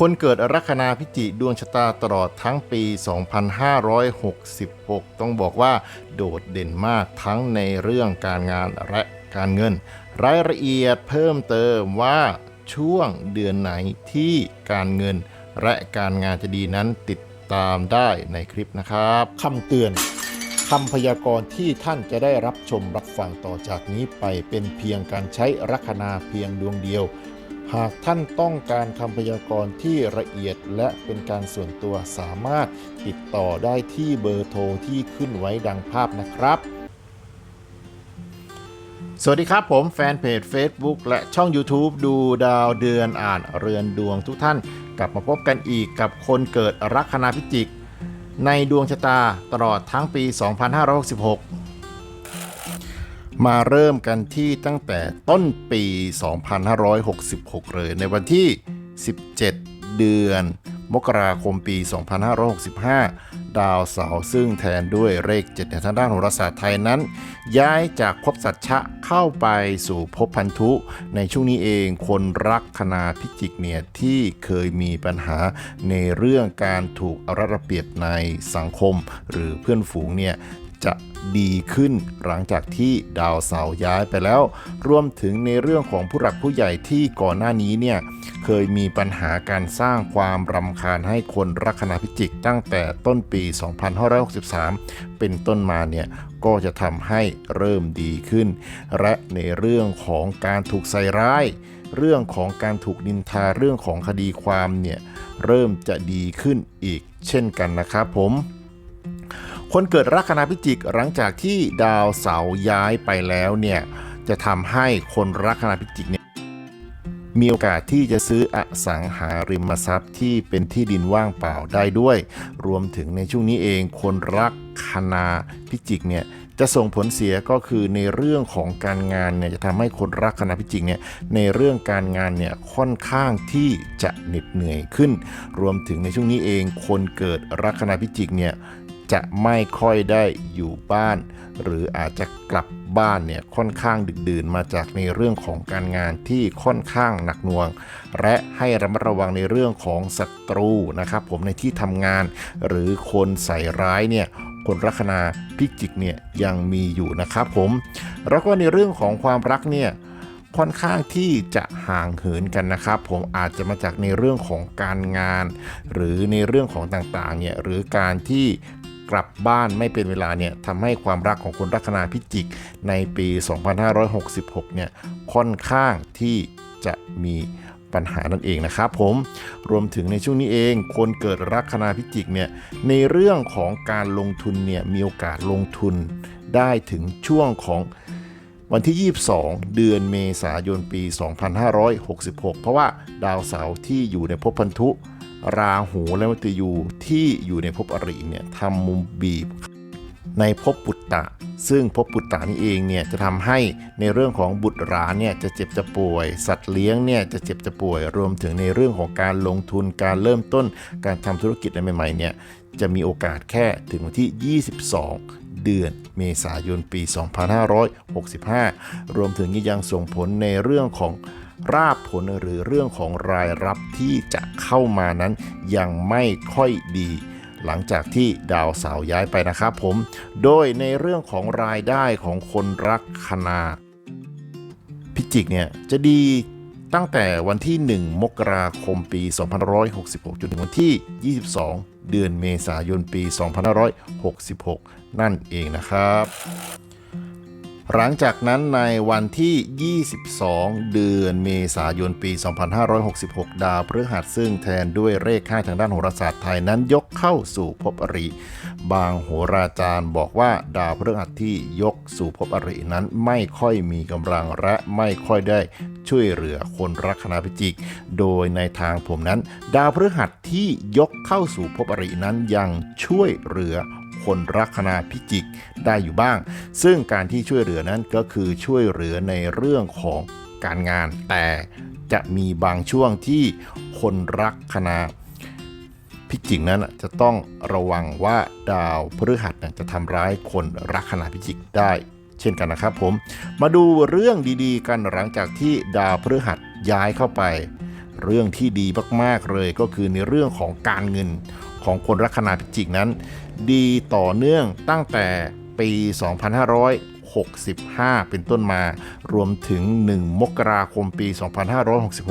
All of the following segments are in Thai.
คนเกิดลัคนาพิจิดวงชะตาตลอดทั้งปี 2566 ต้องบอกว่าโดดเด่นมากทั้งในเรื่องการงานและการเงิน รายละเอียดเพิ่มเติมว่าช่วงเดือนไหนที่การเงิน และการงานจะดีนั้นติดตามได้ในคลิปนะครับคำเตือนคำพยากรณ์ที่ท่านจะได้รับชมรับฟังต่อจากนี้ไปเป็นเพียงการใช้ลัคนาเพียงดวงเดียว หากท่านต้องการคำพยากรณ์ที่ละเอียดและเป็นการส่วนตัวสามารถติดต่อได้ที่เบอร์โทรที่ขึ้นไว้ดังภาพนะครับ สวัสดีครับผมแฟนเพจ Facebook และช่อง YouTube ดูดาวเดือนอ่านเรือนดวงทุกท่าน กลับมาพบกันอีกกับคนเกิดลัคนาพิจิก ในดวงชะตาตลอดทั้งปี 2566 มาเริ่มกันที่ตั้งแต่ต้นปี 2566 เลย ในวันที่ 17 เดือน มกราคมปี 2565 ดาวเสาร์ซึ่งแทนด้วยเลข7ในทางด้านโหราศาสตร์ไทยนั้น ย้ายจากภพสัชชะเข้าไปสู่ภพพันธุ ในช่วงนี้เองคนรักคณาพิจิกเนี่ยที่เคยมีปัญหาในเรื่องการถูกอารัดเอาเปรียบในสังคม หรือเพื่อนฝูงเนี่ย จะดีขึ้นหลังจากที่ดาวเสาร์ย้ายไปแล้ว รวมถึงในเรื่องของผู้หลักผู้ใหญ่ที่ก่อนหน้านี้เนี่ยเคยมีปัญหาการสร้างความรำคาญให้คนรักคณาพิจิกตั้งแต่ต้นปี 2563 เป็นต้นมาเนี่ยก็จะทำให้เริ่มดีขึ้น และในเรื่องของการถูกใส่ร้าย เรื่องของการถูกนินทาเรื่องของคดีความเนี่ยเริ่มจะดีขึ้นอีกเช่นกันนะครับผม คนเกิดลัคนาพิจิกหลังจากที่ดาวเสาย้ายไปแล้วเนี่ยจะทำให้คนลัคนาพิจิกเนี่ยมีโอกาสที่จะซื้ออสังหาริมทรัพย์ที่เป็นที่ดินว่างเปล่าได้ด้วย รวมถึงในช่วงนี้เองคนรักคนาพิจิกเนี่ยจะส่งผลเสียก็คือในเรื่องของการงานเนี่ยจะทำให้คนรักคณะพิจิกเนี่ยในเรื่องการงานเนี่ยค่อนข้างที่จะเหน็ดเหนื่อยขึ้น รวมถึงในช่วงนี้เองคนเกิดลัคนาพิจิกเนี่ย จะไม่ค่อยได้อยู่บ้าน หรืออาจจะกลับบ้านเนี่ยค่อนข้างดึกดื่นมาจากในเรื่องของการงานที่ค่อนข้างหนักหน่วง และให้ระมัดระวังในเรื่องของศัตรูนะครับผมในที่ทำงาน หรือคนใส่ร้ายเนี่ยคนลัคนาพิจิกเนี่ยยังมีอยู่นะครับผม แล้วก็ในเรื่องของความรักเนี่ยค่อนข้างที่จะห่างเหินกันนะครับ ผมอาจจะมาจากในเรื่องของการงาน หรือในเรื่องของต่างๆเนี่ยหรือการที่ กลับบ้านไม่เป็นเวลาเนี่ยทำให้ความรักของคนลัคนาพิจิกในปี 2566 เนี่ยค่อนข้างที่จะมีปัญหานั่นเองนะครับผมรวมถึงในช่วงนี้เอง คนเกิดลัคนาพิจิกเนี่ยในเรื่องของการลงทุนเนี่ยมีโอกาสลงทุนได้ถึงช่วงของวันที่ 22 เดือนเมษายนปี 2566 เพราะว่าดาวเสาร์ที่อยู่ในภพพันธุ ราหูและมัตยูที่อยู่ในภพอริเนี่ยทำมุมบีบ ในภพปุตตะ ซึ่งภพปุตตะนี่เองเนี่ยจะทำให้ในเรื่องของบุตรหลานเนี่ยจะเจ็บจะป่วย สัตว์เลี้ยงเนี่ยจะเจ็บจะป่วย รวมถึงในเรื่องของการลงทุนการเริ่มต้น การทำธุรกิจอะไรใหม่ๆเนี่ยจะมีโอกาสแค่ถึงวันที่ 22เดือนเมษายนปี 2565 รวมถึงยังส่งผลในเรื่องของ ราบผลหรือเรื่องของรายรับที่จะเข้ามานั้นยังไม่ค่อยดีหลังจากที่ดาวเสาร์ย้ายไปนะครับผม โดยในเรื่องของรายได้ของคนรักคณาพิจิกเนี่ยจะดีตั้งแต่วันที่ 1 มกราคมปี 2566 จนถึงวันที่ 22 เดือนเมษายนปี 2566 นั่นเองนะครับ หลังจากนั้นในวันที่ 22 เดือนเมษายนปี 2566 ดาวพฤหัสซึ่งแทนด้วยเลขค่าทางด้านโหราศาสตร์ไทยนั้นยกเข้าสู่ภพอริ บางโหราจารย์บอกว่าดาวพฤหัสที่ยกสู่ภพอรินั้นไม่ค่อยมีกำลังและไม่ค่อยได้ช่วยเหลือคนรักคณาพิจิก โดยในทางผมนั้น ดาวพฤหัสที่ยกเข้าสู่ภพอรินั้นยังช่วยเหลือ คนรักคณาพิจิกได้อยู่บ้าง ซึ่งการที่ช่วยเหลือนั้นก็คือช่วยเหลือในเรื่องของการงาน แต่จะมีบางช่วงที่คนรักคณาพิจิกนั้นจะต้องระวังว่าดาวพฤหัสจะทำร้ายคนรักคณาพิจิกได้เช่นกันนะครับผม มาดูเรื่องดีๆ กันหลังจากที่ดาวพฤหัสย้ายเข้าไป เรื่องที่ดีมากๆเลยก็คือในเรื่องของการเงินของคนลัคนาพิจิกนั้น ดีต่อเนื่องตั้งแต่ปี 2565 เป็นต้นมา รวมถึง 1 มกราคมปี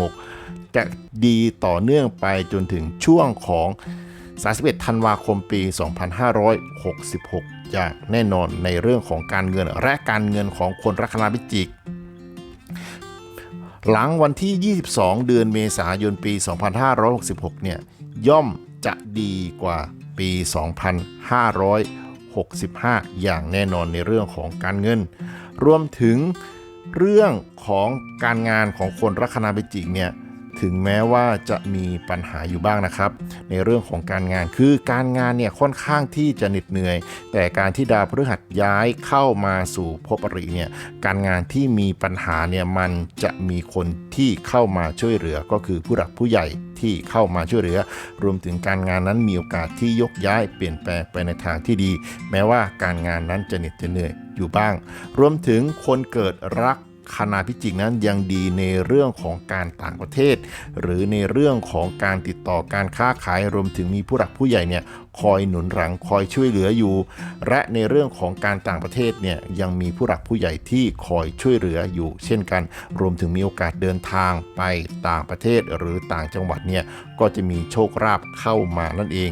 2566 จะดีต่อเนื่องไปจนถึงช่วงของ 31 ธันวาคมปี 2566 อย่างแน่นอนในเรื่องของการเงินและการเงินของคนลัคนาพิจิกหลังวันที่ 22 เดือนเมษายนปี 2566 เนี่ย ย่อมจะดีกว่า ปี 2565 อย่างแน่นอนในเรื่องของการเงิน รวมถึงเรื่องของการงานของคนลัคนาพิจิกเนี่ย ถึงแม้ว่าจะมีปัญหาอยู่บ้างนะครับ ในเรื่องของการงานคือการงานเนี่ยค่อนข้างที่จะเหน็ดเหนื่อย แต่การที่ดาวพฤหัสย้ายเข้ามาสู่ภพอริเนี่ยการงานที่มีปัญหาเนี่ยมันจะมีคนที่เข้ามาช่วยเหลือก็คือผู้หลักผู้ใหญ่ที่เข้ามาช่วยเหลือ รวมถึงการงานนั้นมีโอกาสที่ยกย้ายเปลี่ยนแปลงไปในทางที่ดี แม้ว่าการงานนั้นจะเหน็ดจะเหนื่อยอยู่บ้าง รวมถึงคนเกิดรัก คณาพิจิกนั้นยังดีในเรื่องของการต่างประเทศ หรือในเรื่องของการติดต่อการค้าขายรวมถึงมีผู้หลักผู้ใหญ่เนี่ยคอยหนุนหลังคอยช่วยเหลืออยู่ และในเรื่องของการต่างประเทศเนี่ยยังมีผู้หลักผู้ใหญ่ที่คอยช่วยเหลืออยู่ เช่นกัน รวมถึงมีโอกาสเดินทางไปต่างประเทศหรือต่างจังหวัดเนี่ยก็จะมีโชคลาภเข้ามานั่นเอง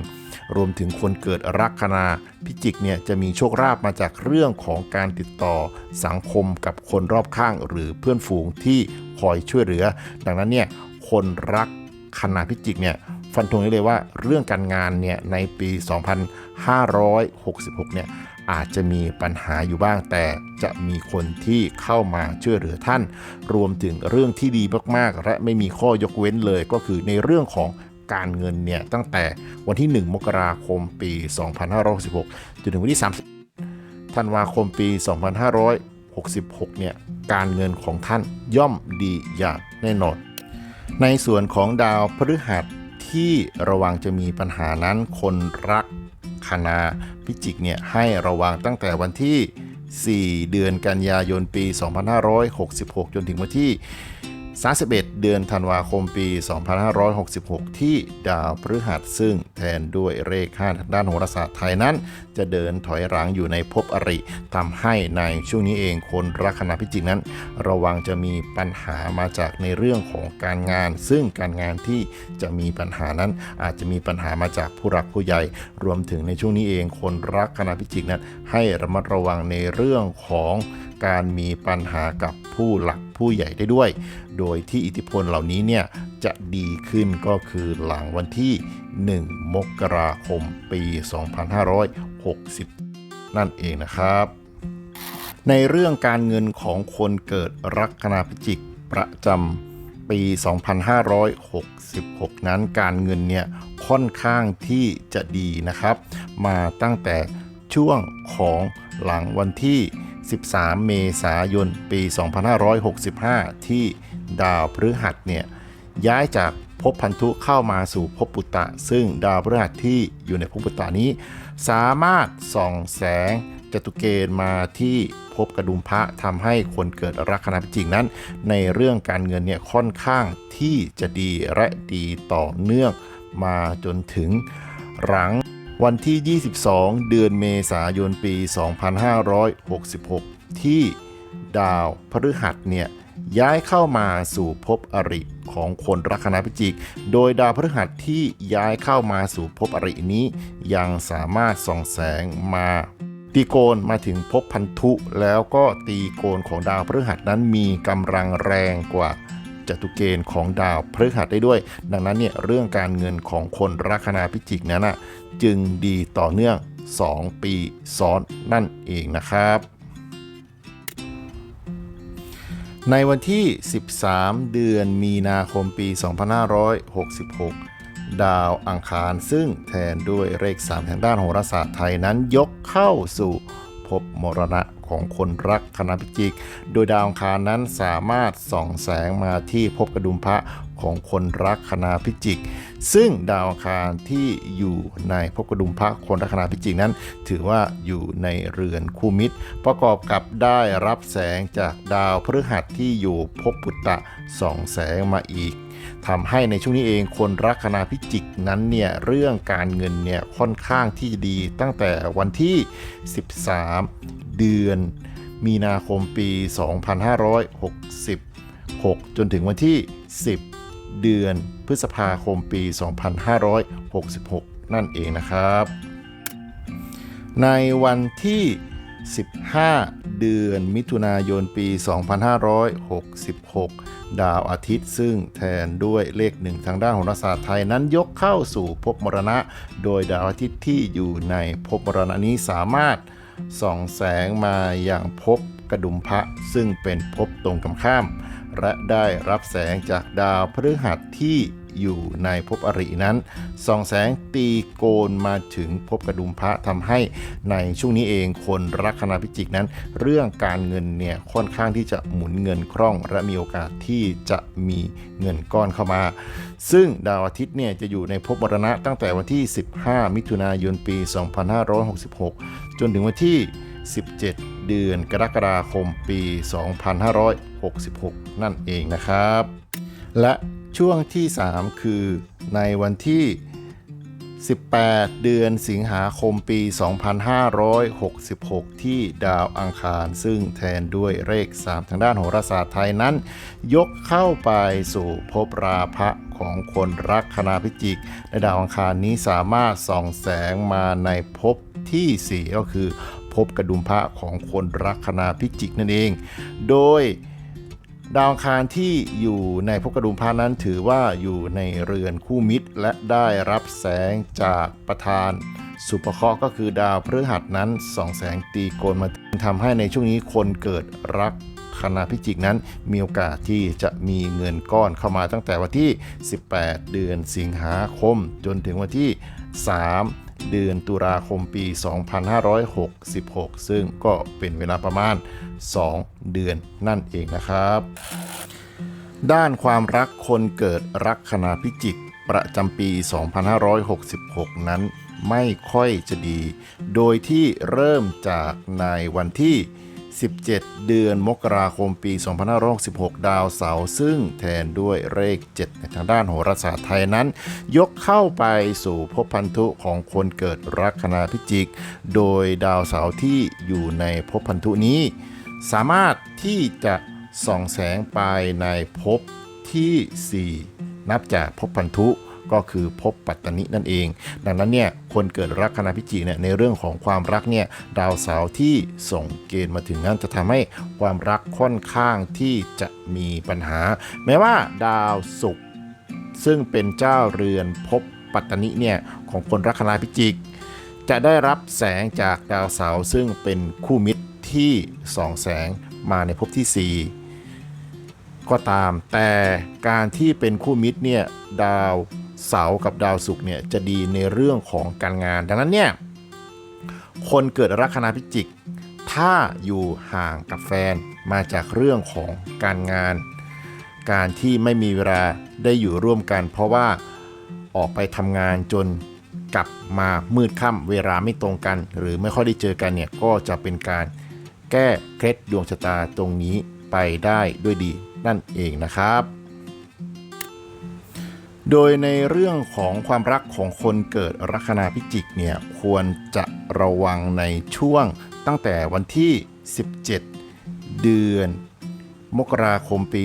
รวมถึงคนเกิดลัคนาพิจิกเนี่ยจะมีโชคลาภมาจากเรื่องของการติดต่อสังคมกับคนรอบข้างหรือเพื่อนฝูงที่คอยช่วยเหลือ ดังนั้นเนี่ยคนรักคณาพิจิกเนี่ยฟันธงได้เลยว่าเรื่องการงานเนี่ยในปี 2566 เนี่ยอาจจะมีปัญหาอยู่บ้างแต่จะมีคนที่เข้ามาช่วยเหลือท่าน รวมถึงเรื่องที่ดีมากๆ และไม่มีข้อยกเว้นเลยก็คือในเรื่องของ การเงินเนี่ยตั้งแต่วันที่ 1 มกราคมปี 2566จนถึงวันที่ 30 ธันวาคมปี 2566 เนี่ยการเงินของท่านย่อมดีอย่างแน่นอน ในส่วนของดาวพฤหัสที่ระวังจะมีปัญหานั้นคนรักคณาพิจิกเนี่ยให้ระวังตั้งแต่วันที่ 4 เดือนกันยายนปี 2566 จนถึงวันที่ 31 เดือนธันวาคมปี 2566 ที่ดาวพฤหัสซึ่งแทนด้วยเลข5ทางด้านโหราศาสตร์ไทยนั้นจะเดินถอยหลังอยู่ในภพอริทำให้ในช่วงนี้เองคนรักคณะพิจิกนั้น ระวังจะมีปัญหามาจากในเรื่องของการงาน ซึ่งการงานที่จะมีปัญหานั้นอาจจะมีปัญหามาจากผู้รักผู้ใหญ่ รวมถึงในช่วงนี้เอง คนรักคณะพิจิกนั้น ให้ระมัดระวังในเรื่องของการมีปัญหากับผู้หลักผู้ใหญ่ได้ด้วย โดยที่อิทธิพลเหล่านี้เนี่ยจะดีขึ้นก็คือหลังวันที่ 1 มกราคมปี 2560 นั่นเองนะครับ ในเรื่องการเงินของคนเกิดลัคนาพิจิกประจำปี 2566 นั้นการเงินเนี่ยค่อนข้างที่จะดีนะครับ มาตั้งแต่ช่วงของหลังวันที่ 13 เมษายน ปี 2565 ที่ดาวพฤหัสเนี่ยย้ายจาก ภพพันธุเข้ามาสู่ภพปุตตะ ซึ่งดาวพฤหัสที่อยู่ในภพปุตตะนี้ สามารถส่องแสงจตุเกณฑ์มาที่ภพกระดุมพระทำให้คนเกิดลัคนาพิจิกนั้น ในเรื่องการเงินเนี่ยค่อนข้างที่จะดีและดีต่อเนื่องมาจนถึงหลังวันที่ 22 เดือนเมษายนปี 2566 ที่ดาวพฤหัสเนี่ยย้ายเข้ามาสู่ภพอริ ของคนลัคนาพิจิก โดยดาวพฤหัสที่ย้ายเข้ามาสู่ภพอรินี้ ยังสามารถส่องแสงมาตีโกนมาถึงภพพันธุ แล้วก็ตีโกนของดาวพฤหัสนั้นมีกำลังแรงกว่าจตุเกณฑ์ของดาวพฤหัสได้ด้วย ดังนั้นเนี่ยเรื่องการเงินของคนลัคนาพิจิกนั้นนะจึงดีต่อเนื่อง 2 ปีซ้อนนั่นเองนะครับ ในวันที่ 13 เดือนมีนาคมปี 2566 ดาวอังคารซึ่งแทนด้วยเลข 3 ทางด้านโหราศาสตร์ไทยนั้นยกเข้าสู่ภพมรณะ ของคนรักคณะพิจิก โดยดาวอังคารนั้นสามารถส่องแสงมาที่ภพกระดุมพระของคนรักคณะพิจิก ซึ่งดาวอังคารที่อยู่ในภพกระดุมพระคนลัคนาพิจิกนั้น ถือว่าอยู่ในเรือนคู่มิตร ประกอบกับได้รับแสงจากดาวพฤหัสที่อยู่ภพปุตตะส่องแสงมาอีก ทำให้ในช่วงนี้เองคนลัคนาพิจิกนั้นเนี่ยเรื่องการเงินเนี่ยค่อนข้างที่จะดีตั้งแต่วันที่ 13 เดือน มีนาคมปี 2566 จนถึงวันที่ 10 เดือนพฤษภาคมปี 2566 นั่นเองนะครับ ในวันที่ 15 เดือนมิถุนายนปี 2566 ดาวอาทิตย์ซึ่งแทนด้วยเลขหนึ่งทางด้านโหราศาสตร์ไทยนั้นยกเข้าสู่ภพมรณะ โดยดาวอาทิตย์ที่อยู่ในภพมรณะนี้สามารถส่องแสงมาอย่างภพกระดุมพระซึ่งเป็นภพตรงกันข้าม และได้รับแสงจากดาวพฤหัสที่ อยู่ในภพอรินั้นส่องแสงตีโกนมาถึงภพกระดุมพระทำให้ในช่วงนี้เองคนรักคณาพิจิกนั้น เรื่องการเงินเนี่ยค่อนข้างที่จะหมุนเงินคล่อง และมีโอกาสที่จะมีเงินก้อนเข้ามา ซึ่งดาวอาทิตย์เนี่ยจะอยู่ในภพมรณะตั้งแต่วันที่ 15 มิถุนายนปี 2566 จนถึงวันที่ 17 เดือนกรกฎาคมปี 2566 นั่นเองนะครับ และ ช่วงที่ 3 คือในวันที่ 18 เดือนสิงหาคมปี 2566 ที่ดาวอังคาร ซึ่งแทนด้วยเลข 3 ทางด้านโหราศาสตร์ไทยนั้น ยกเข้าไปสู่ภพราพะของคนรักคณาพิจิกในดาวอังคารนี้สามารถส่องแสงมาในภพที่ 4 ก็คือภพกระดุมพระของคนรักคณาพิจิกนั่นเอง โดย ดาวอังคารที่อยู่ในภพกระดุมพระนั้นถือว่าอยู่ในเรือนคู่มิตร และได้รับแสงจากประธาน สุภเคราะห์ก็คือดาวพฤหัสนั้นส่องแสงตีโกนมาทำให้ในช่วงนี้คนเกิดรักคณาพิจิกนั้นมีโอกาสที่จะมีเงินก้อนเข้ามาตั้งแต่วันที่ 18 เดือนสิงหาคม จนถึงวันที่ 3 เดือนตุลาคมปี 2566 ซึ่งก็เป็นเวลาประมาณ 2 เดือนนั่นเองนะครับ ด้านความรักคนเกิดรักคณาพิจิกประจำปี 2566 นั้นไม่ค่อยจะดี โดยที่เริ่มจากในวันที่ 17 เดือนมกราคมปี 2566 ดาวเสาร์ซึ่งแทนด้วยเลข 7 ในทางด้านโหราศาสตร์ไทยนั้น ยกเข้าไปสู่ภพพันธุของคนเกิดลัคนาพิจิก โดยดาวเสาร์ที่อยู่ในภพพันธุนี้ สามารถที่จะส่องแสงไปในภพที่ 4 นับจากภพพันธุ ก็คือภพปัตตนินั่นเอง ดังนั้นเนี่ยคนเกิดรักคณาพิจิกเนี่ยในเรื่องของความรักเนี่ยดาวเสาร์ที่ส่งเกณฑ์มาถึงนั้นจะทำให้ความรักค่อนข้างที่จะมีปัญหา แม้ว่าดาวศุกร์ซึ่งเป็นเจ้าเรือนภพปัตตนิเนี่ยของคนรักคณาพิจิก จะได้รับแสงจากดาวเสาร์ซึ่งเป็นคู่มิตรที่ส่องแสงมาในภพที่ 4 ก็ตามแต่การที่เป็นคู่มิตรเนี่ยดาว เสาร์กับดาวศุกร์เนี่ยจะดีในเรื่องของการงาน ดังนั้นเนี่ยคนเกิดลัคนาพิจิก ถ้าอยู่ห่างกับแฟนมาจากเรื่องของการงาน การที่ไม่มีเวลาได้อยู่ร่วมกัน เพราะว่าออกไปทำงานจนกลับมามืดค่ำเวลาไม่ตรงกัน หรือไม่ค่อยได้เจอกันเนี่ยก็จะเป็นการแก้เคล็ดดวงชะตาตรงนี้ไปได้ด้วยดีนั่นเองนะครับ โดยในเรื่องของความรักของคนเกิดลัคนาพิจิกเนี่ยควรจะระวังในช่วงตั้งแต่วันที่ 17 เดือน มกราคมปี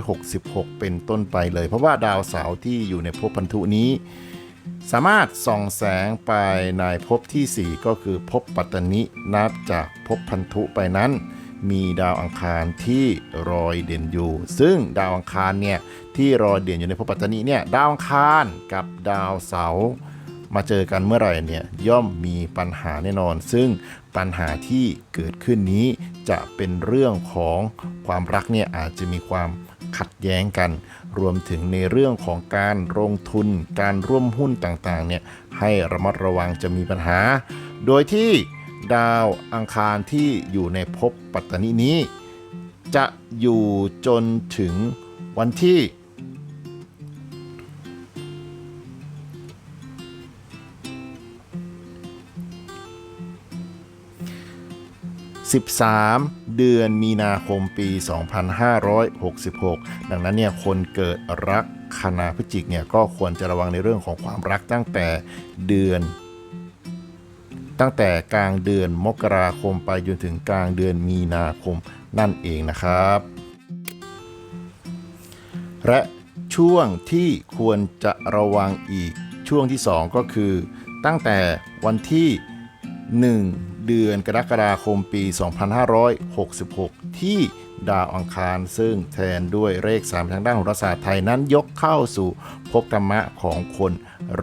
2566 เป็นต้นไปเลย เพราะว่าดาวเสาร์ที่อยู่ในภพพันธุนี้ สามารถส่องแสงไปในภพที่ 4 ก็คือภพปัตตนินับจากภพพันธุไปนั้น มีดาวอังคารที่รอยเด่นอยู่ ซึ่งดาวอังคารเนี่ย ที่รอเด่นอยู่ในภพปัตตนิเนี่ยดาวอังคารกับดาวเสาร์มาเจอกันเมื่อไหร่เนี่ยย่อมมีปัญหาแน่นอน ซึ่งปัญหาที่เกิดขึ้นนี้จะเป็นเรื่องของความรักเนี่ยอาจจะมีความขัดแย้งกัน รวมถึงในเรื่องของการลงทุน การร่วมหุ้นต่างๆเนี่ยให้ระมัดระวังจะมีปัญหา โดยที่ดาวอังคารที่อยู่ในภพปัตตนินี้ จะอยู่จนถึงวันที่ 13 เดือนมีนาคมปี 2566 ดังนั้นเนี่ยคนเกิดรักคณาพฤศจิกเนี่ยก็ควรจะระวังในเรื่องของความรักตั้งแต่เดือน ตั้งแต่กลางเดือนมกราคมไปจนถึงกลางเดือนมีนาคมนั่นเองนะครับ และช่วงที่ควรจะระวังอีกช่วงที่ 2 ก็คือ ตั้งแต่วันที่ 1 เดือนกรกฎาคมปี 2566 ที่ดาวอังคารซึ่งแทนด้วยเลข3ทางด้านโหราศาสตร์ไทยนั้นยกเข้าสู่ภพกรรมะของคน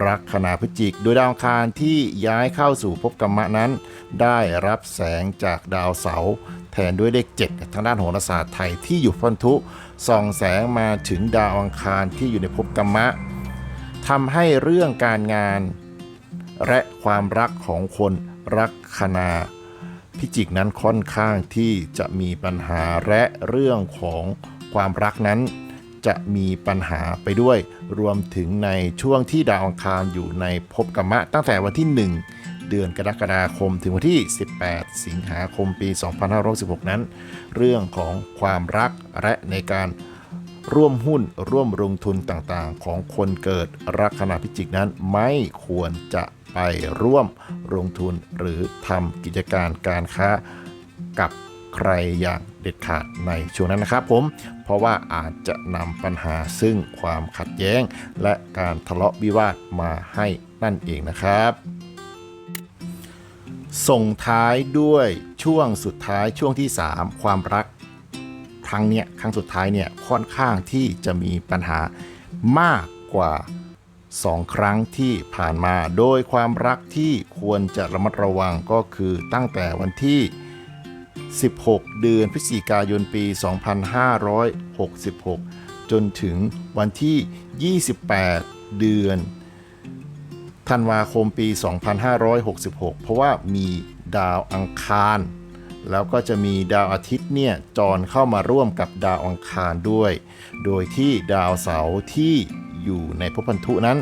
รักคณาพฤจิก โดยดาวอังคารที่ย้ายเข้าสู่ภพกรรมะนั้น ได้รับแสงจากดาวเสาร์แทนด้วยเลข7ทางด้านโหราศาสตร์ไทยที่อยู่พันธุส่องแสงมาถึงดาวอังคารที่อยู่ในภพกรรมะทำให้เรื่องการงาน และความรักของคน รักคณาพิจิกนั้นค่อนข้างที่จะมีปัญหาและเรื่องของความรักนั้น จะมีปัญหาไปด้วย รวมถึงในช่วงที่ดาวอังคารอยู่ในภพกรรมะ ตั้งแต่วันที่ 1 เดือนกรกฎาคม ถึงวันที่ 18 สิงหาคมปี 2516 นั้น เรื่องของความรักและในการร่วมหุ้นร่วมลงทุนต่างๆ ของคนเกิดลัคนาพิจิกนั้นไม่ควรจะ ไปร่วมลงทุนหรือทำกิจการการค้ากับใครอย่างเด็ดขาดในช่วงนั้นนะครับผม เพราะว่าอาจจะนำปัญหาซึ่งความขัดแย้ง และการทะเลาะวิวาทมาให้นั่นเองนะครับ ส่งท้ายด้วยช่วงสุดท้ายช่วงที่ 3 ความรักครั้งเนี้ยครั้งสุดท้ายเนี่ยค่อนข้างที่จะมีปัญหามากกว่า 2ครั้งที่ผ่านมาโดยความรักที่ควรจะระมัดระวังก็คือตั้งแต่วันที่ 16 เดือนพฤศจิกายนปี 2566 จนถึงวันที่ 28 เดือนธันวาคมปี 2566 เพราะว่ามีดาวอังคาร แล้วก็จะมีดาวอาทิตย์เนี่ยจรเข้ามาร่วมกับดาวอังคารด้วย โดยที่ดาวเสาร์ที่ อยู่ในภพพันธุนั้น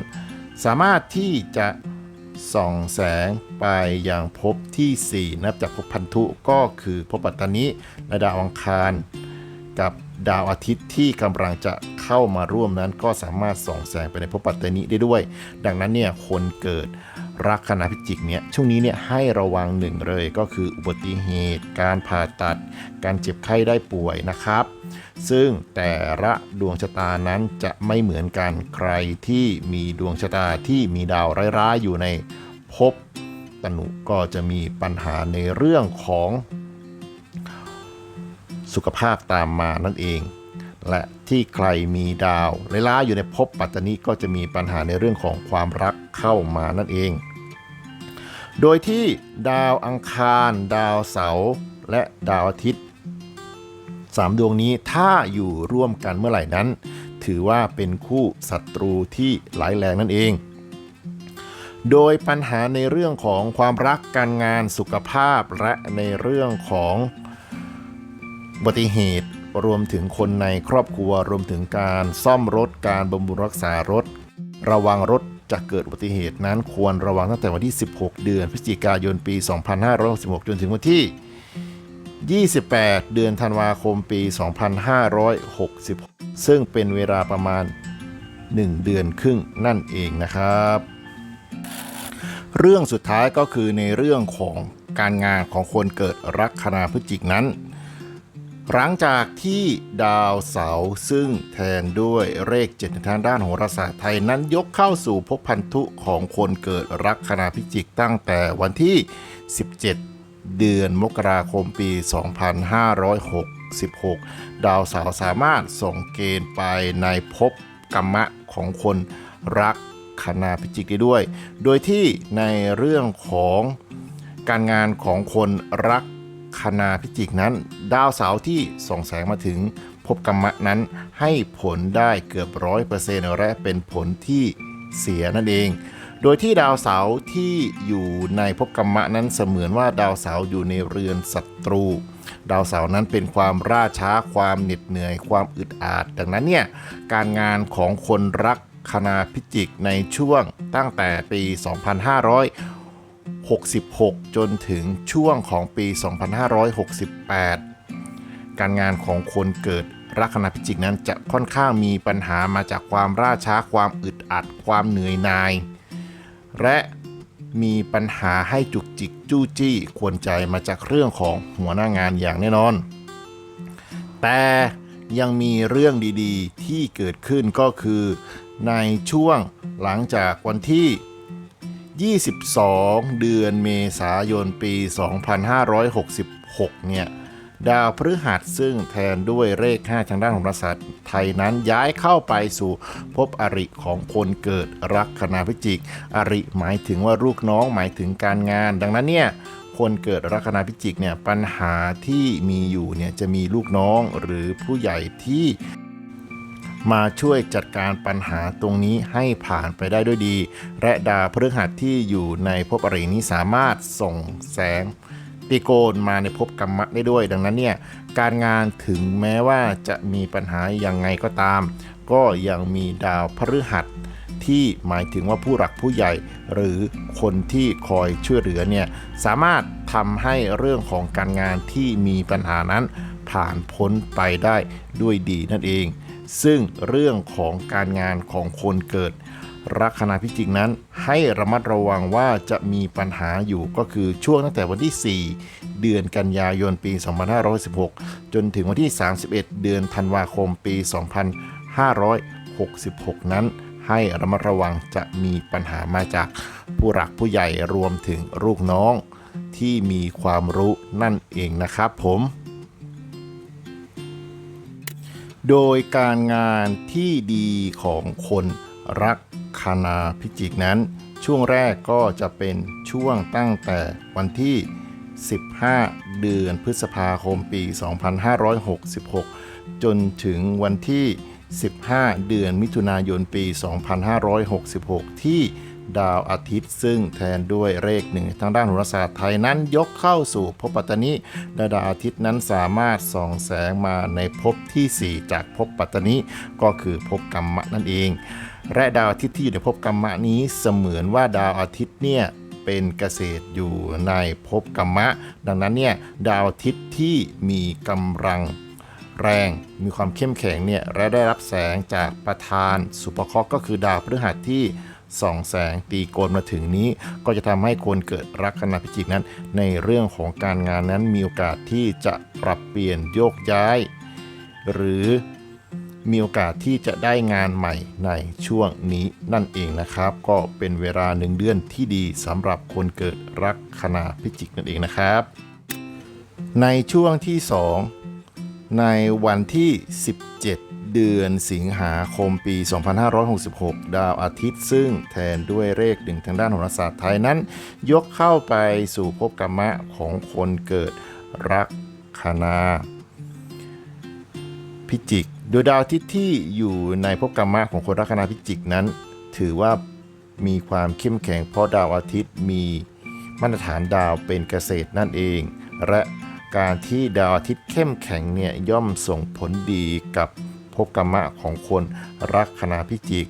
สามารถที่จะส่องแสงไปยังภพที่ 4 นับจากภพพันธุก็คือภพปัตตานิและดาวอังคาร กับดาวอาทิตย์ที่กำลังจะเข้ามาร่วมนั้น ก็สามารถส่องแสงไปในภพปัตตานิได้ด้วย ดังนั้นเนี่ยคนเกิดรักคณาพิจิกเนี่ยช่วงนี้เนี่ยให้ระวังหนึ่งเลยก็คืออุบัติเหตุ การผ่าตัด การเจ็บไข้ได้ป่วยนะครับ ซึ่งแต่ละดวงชะตานั้นจะไม่เหมือนกันใครที่มีดวงชะตาที่มีดาวร้ายๆอยู่ในภพตนุก็จะมีปัญหาในเรื่องของสุขภาพตามมานั่นเอง และที่ใครมีดาวร้ายๆอยู่ในภพปัตตนีก็จะมีปัญหาในเรื่องของความรักเข้ามานั่นเอง โดยที่ดาวอังคาร ดาวเสาร์และดาวอาทิตย์ สามดวงนี้ถ้าอยู่ร่วมกันเมื่อไหร่นั้น ถือว่าเป็นคู่ศัตรูที่หลายแรงนั่นเอง โดยปัญหาในเรื่องของความรักการงานสุขภาพและในเรื่องของอุบัติเหตุรวมถึงคนในครอบครัวรวมถึงการซ่อมรถการบำรุงรักษารถ ระวังรถจะเกิดอุบัติเหตุนั้นควรระวังตั้งแต่วันที่ 16 เดือนพฤศจิกายนปี 2566 จนถึงวันที่ 28 เดือนธันวาคมปี 2560 ซึ่งเป็นเวลาประมาณ 1 เดือนครึ่งนั่นเองนะครับ เรื่องสุดท้ายก็คือในเรื่องของการงานของคนเกิดลัคนาพฤศจิกนั้น หลังจากที่ดาวเสาร์ซึ่งแทนด้วยเลขเจ็ดทางด้านโหราศาสตร์ไทยนั้นยกเข้าสู่ภพพันธุของคนเกิดลัคนาพิจิกตั้งแต่วันที่ 17 เดือนมกราคมปี 2566 ดาวเสาร์สามารถส่งเกณฑ์ไปในภพกรรมะของคนรักคณาพิจิกได้ด้วย โดยที่ในเรื่องของการงานของคนรักคณาพิจิกนั้น ดาวเสาร์ที่ส่องแสงมาถึงภพกรรมะนั้นให้ผลได้เกือบร้อยเปอร์เซ็นต์และเป็นผลที่เสียนั่นเอง โดยที่ดาวเสาร์ที่อยู่ในภพกรรมะนั้นเสมือนว่าดาวเสาร์อยู่ในเรือนศัตรู ดาวเสาร์นั้นเป็นความล่าช้าความเหน็ดเหนื่อยความอึดอัดดังนั้นเนี่ยการงานของคนรักคณาพิจิกในช่วงตั้งแต่ปี 2566 จนถึงช่วงของปี 2568 การงานของคนเกิดลักคนาพิจิกนั้นจะค่อนข้างมีปัญหามาจากความล่าช้าความอึดอัด ความเหนื่อยหน่าย และมีปัญหาให้จุกจิกจู้จี้ควรใจมาจากเรื่องของหัวหน้างานอย่างแน่นอน แต่ยังมีเรื่องดีๆที่เกิดขึ้นก็คือในช่วงหลังจากวันที่ 22 เดือนเมษายนปี 2566 เนี่ย ดาวพฤหัสซึ่งแทนด้วยเลข 5 ทางด้านของศาสตร์ไทยนั้นย้ายเข้าไปสู่ภพอริของคนเกิดรักคณาพิจิก อริหมายถึงว่าลูกน้องหมายถึงการงาน ดังนั้นเนี่ยคนเกิดลัคนาพิจิกเนี่ยปัญหาที่มีอยู่เนี่ยจะมีลูกน้องหรือผู้ใหญ่ที่มาช่วยจัดการปัญหาตรงนี้ให้ผ่านไปได้ด้วยดี และดาวพฤหัสที่อยู่ในภพอรินี้สามารถส่งแสง ตีโกนมาในภพกรรมะได้ด้วย ดังนั้นเนี่ยการงานถึงแม้ว่าจะมีปัญหาอยังไงก็ตาม ก็ยังมีดาวพฤหัสที่หมายถึงว่าผู้หลักผู้ใหญ่หรือคนที่คอยช่วยเหลือเนี่ยสามารถทำให้เรื่องของการงานที่มีปัญหานั้นผ่านพ้นไปได้ด้วยดีนั่นเอง ซึ่งเรื่องของการงานของคนเกิด ลัคนาพิจิกนั้น ให้ระมัดระวังว่าจะมีปัญหาอยู่ก็คือช่วงตั้งแต่วันที่ 4 เดือนกันยายนปี 2516 จนถึงวันที่ 31 เดือนธันวาคมปี 2566 นั้น ให้ระมัดระวังจะมีปัญหามาจากผู้หลักผู้ใหญ่รวมถึงลูกน้อง ที่มีความรู้นั่นเองนะครับผมโดยการงานที่ดีของคนรัก คณาพิจิกนั้น ช่วงแรกก็จะเป็นช่วงตั้งแต่วันที่ 15 เดือนพฤษภาคมปี 2566 จนถึงวันที่ 15 เดือนมิถุนายนปี 2566 ที่ดาวอาทิตย์ซึ่งแทนด้วยเลขหนึ่งทางด้านโหราศาสตร์ไทยนั้นยกเข้าสู่ภพปัตตนิและดาวอาทิตย์นั้นสามารถส่องแสงมาในภพที่ 4 จากภพปัตตนิก็คือภพกรรมะนั่นเอง และดาวอาทิตย์ที่อยู่ในภพกรรมะนี้เสมือนว่าดาวอาทิตย์เนี่ยเป็นเกษตรอยู่ในภพกรรมะ ดังนั้นเนี่ยดาวอาทิตย์ที่มีกำลัง แรง มีความเข้มแข็งเนี่ยและได้รับแสงจากประธานสุปเคราะห์ก็คือดาวพฤหัสที่ส่องแสงตีโกนมาถึงนี้ ก็จะทำให้คนเกิดรักคณาพิจิกนั้น ในเรื่องของการงานนั้นมีโอกาสที่จะปรับเปลี่ยนโยกย้าย หรือมีโอกาสที่จะได้งานใหม่ในช่วงนี้นั่นเองนะครับ ก็เป็นเวลาหนึ่งเดือนที่ดีสำหรับคนเกิดรักคณาพิจิกนั่นเองนะครับ ในช่วงที่ 2 ในวันที่ 17 เดือนสิงหาคมปี 2566 ดาวอาทิตย์ซึ่งแทนด้วยเลขหนึ่งทางด้านโหราศาสตร์ไทยนั้น ยกเข้าไปสู่ภพกรรมะของคนเกิดรักคณาพิจิก โดยดาวอาทิตย์ที่อยู่ในภพกรรมะของคนลัคนาพิจิกนั้น ถือว่ามีความเข้มแข็งเพราะดาวอาทิตย์มีมาตรฐานดาวเป็นเกษตรนั่นเอง และ การที่ดาวอาทิตย์เข้มแข็งเนี่ยย่อมส่งผลดีกับภพกรรมะของคนรักคณาพิจิก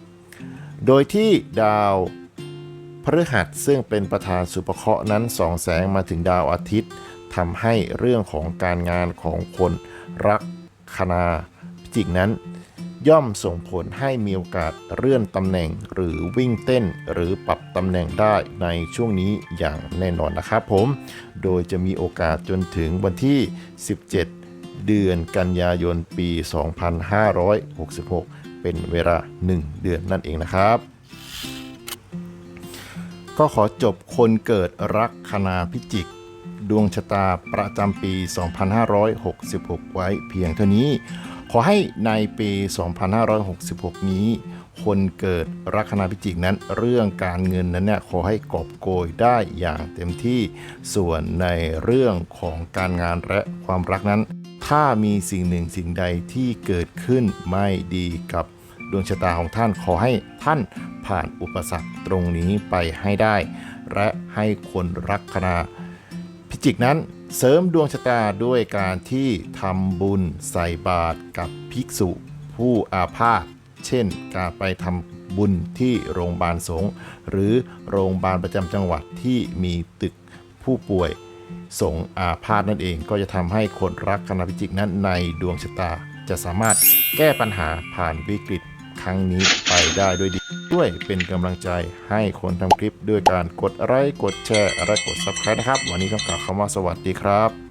โดยที่ดาวพฤหัสซึ่งเป็นประธานสุปเคราะห์นั้นส่องแสงมาถึงดาวอาทิตย์ทำให้เรื่องของการงานของคนรักคณาพิจิกนั้น ย่อมส่งผลให้มีโอกาสเลื่อนตำแหน่งหรือวิ่งเต้น หรือปรับตำแหน่งได้ในช่วงนี้อย่างแน่นอนนะครับผม โดยจะมีโอกาสจนถึงวันที่ 17 เดือนกันยายนปี 2566 เป็นเวลา 1 เดือนนั่นเองนะครับก็ขอจบคนเกิดรักคณาพิจิก ดวงชะตาประจำปี 2566 ไว้เพียงเท่านี้ ขอให้ในปี 2566 นี้ คนเกิดลัคนาพิจิกนั้น เรื่องการเงินนั้นเนี่ยขอให้กอบโกยได้อย่างเต็มที่ส่วนในเรื่องของการงานและความรักนั้น ถ้ามีสิ่งหนึ่งสิ่งใดที่เกิดขึ้นไม่ดีกับดวงชะตาของท่านขอให้ท่านผ่านอุปสรรคตรงนี้ไปให้ได้ และให้คนรักคณาพิจิกนั้น เสริมดวงชะตาด้วยการที่ทำบุญใส่บาตรกับภิกษุ ผู้อาพาธเช่น การไปทำบุญที่โรงพยาบาลสงฆ์หรือโรงพยาบาลประจำจังหวัดที่มีตึกผู้ป่วยสงอาพาธนั่นเองก็จะทำให้คนรักคณะพิจิกนั้นในดวงชะตา จะสามารถแก้ปัญหาผ่านวิกฤต ครั้งนี้ไปได้ด้วยดี ด้วยเป็นกำลังใจให้คนทำคลิปด้วยการกดไลค์กดแชร์และกด subscribe นะครับ วันนี้ต้องกล่าวคำว่าสวัสดีครับ